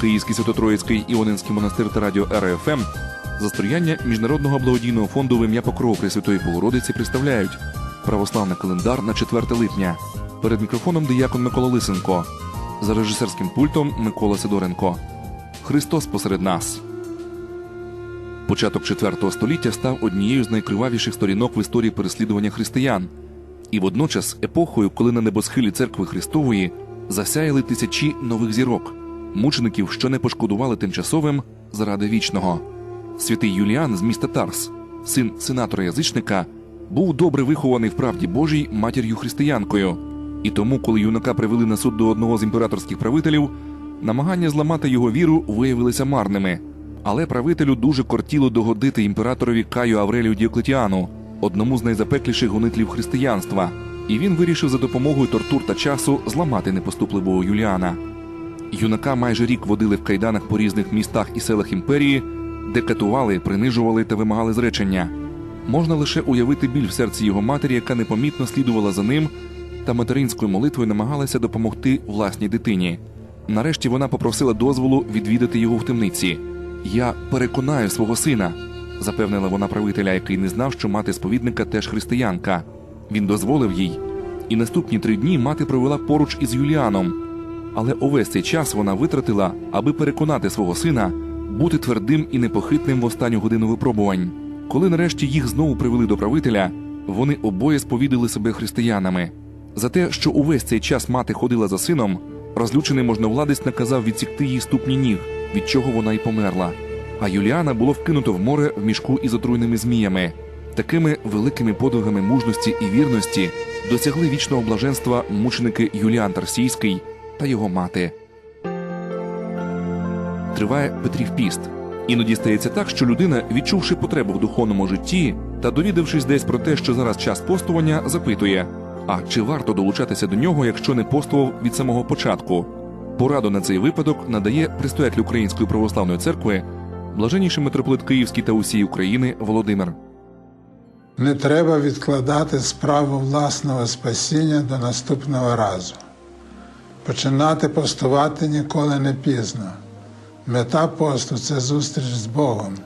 Київський Свято-Троїцький Іонинський монастир та радіо РФМ за сприяння Міжнародного благодійного фонду в ім'я Покров Пресвятої Богородиці представляють православний календар на 4 липня. Перед мікрофоном диякон Микола Лисенко. За режисерським пультом Микола Сидоренко. Христос посеред нас. Початок IV століття став однією з найкривавіших сторінок в історії переслідування християн, і водночас епохою, коли на небосхилі церкви Христової засяяли тисячі нових зірок, мучеників, що не пошкодували тимчасовим заради вічного. Святий Юліан з міста Тарс, син сенатора язичника, був добре вихований в правді Божій матір'ю християнкою, і тому, коли юнака привели на суд до одного з імператорських правителів, намагання зламати його віру виявилися марними. Але правителю дуже кортіло догодити імператорові Каю Аврелію Діоклетіану, одному з найзапекліших гонителів християнства, і він вирішив за допомогою тортур та часу зламати непоступливого Юліана. Юнака майже рік водили в кайданах по різних містах і селах імперії, де катували, принижували та вимагали зречення. Можна лише уявити біль в серці його матері, яка непомітно слідувала за ним та материнською молитвою намагалася допомогти власній дитині. Нарешті вона попросила дозволу відвідати його в темниці. Я переконаю свого сина, запевнила вона правителя, який не знав, що мати сповідника теж християнка. Він дозволив їй, і наступні три дні мати провела поруч із Юліаном. Але увесь цей час вона витратила, аби переконати свого сина бути твердим і непохитним в останню годину випробувань. Коли нарешті їх знову привели до правителя, вони обоє сповідали себе християнами. За те, що увесь цей час мати ходила за сином, розлючений можновладець наказав відсікти їй ступні ніг, від чого вона й померла. А Юліана було вкинуто в море в мішку із отруйними зміями. Такими великими подвигами мужності і вірності досягли вічного блаженства мученики Юліан Тарсійський та його мати. Триває Петрів піст. Іноді стається так, що людина, відчувши потребу в духовному житті та довідавшись десь про те, що зараз час постування, запитує: а чи варто долучатися до нього, якщо не постував від самого початку? Пораду на цей випадок надає предстоятель Української православної церкви, блаженніший митрополит Київський та усієї України Володимир. Не треба відкладати справу власного спасіння до наступного разу. Починати постувати ніколи не пізно. Мета посту це зустріч з Богом,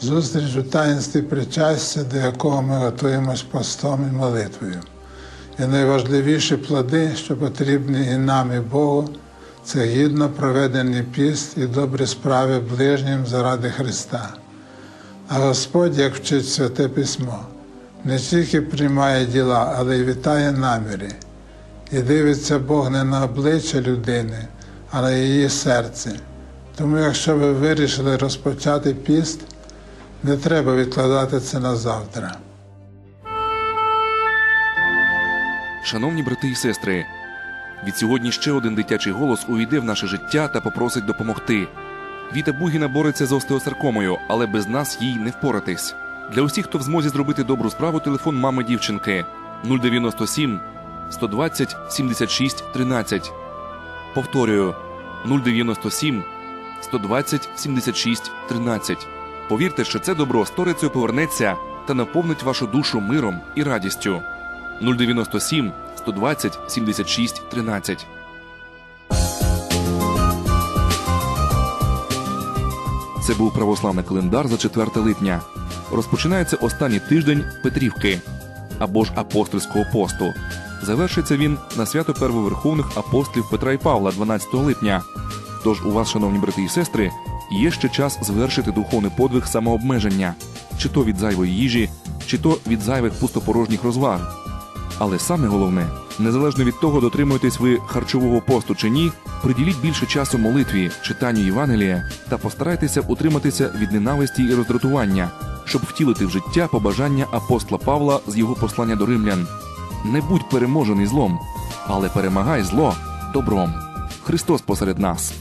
зустріч у таїнстві причастя, до якого ми готуємось постом і молитвою. І найважливіші плоди, що потрібні і нам, і Богу, це гідно проведений піст і добрі справи ближнім заради Христа. А Господь, як вчить Святе Письмо, не тільки приймає діла, але й вітає наміри. І дивиться Бог не на обличчя людини, а на її серце. Тому, якщо ви вирішили розпочати піст, не треба відкладати це на завтра. Шановні брати і сестри, від сьогодні ще один дитячий голос увійде в наше життя та попросить допомогти. Віта Бугіна бореться з остеосаркомою, але без нас їй не впоратись. Для усіх, хто в змозі зробити добру справу, телефон мами дівчинки 097 120 76 13. Повторюю 097 120 76 13. Повірте, що це добро сторицею повернеться та наповнить вашу душу миром і радістю. 097 120 76 13. Це був православний календар за 4 липня. Розпочинається останній тиждень Петрівки або ж апостольського посту. Завершиться він на свято первоверховних апостолів Петра і Павла 12 липня. Тож у вас, шановні брати і сестри, є ще час звершити духовний подвиг самообмеження, чи то від зайвої їжі, чи то від зайвих пустопорожніх розваг. Але саме головне, незалежно від того, дотримуєтесь ви харчового посту чи ні, приділіть більше часу молитві, читанню Євангелія та постарайтеся утриматися від ненависті і роздратування, щоб втілити в життя побажання апостола Павла з його послання до римлян. Не будь переможений злом, але перемагай зло добром. Христос посеред нас.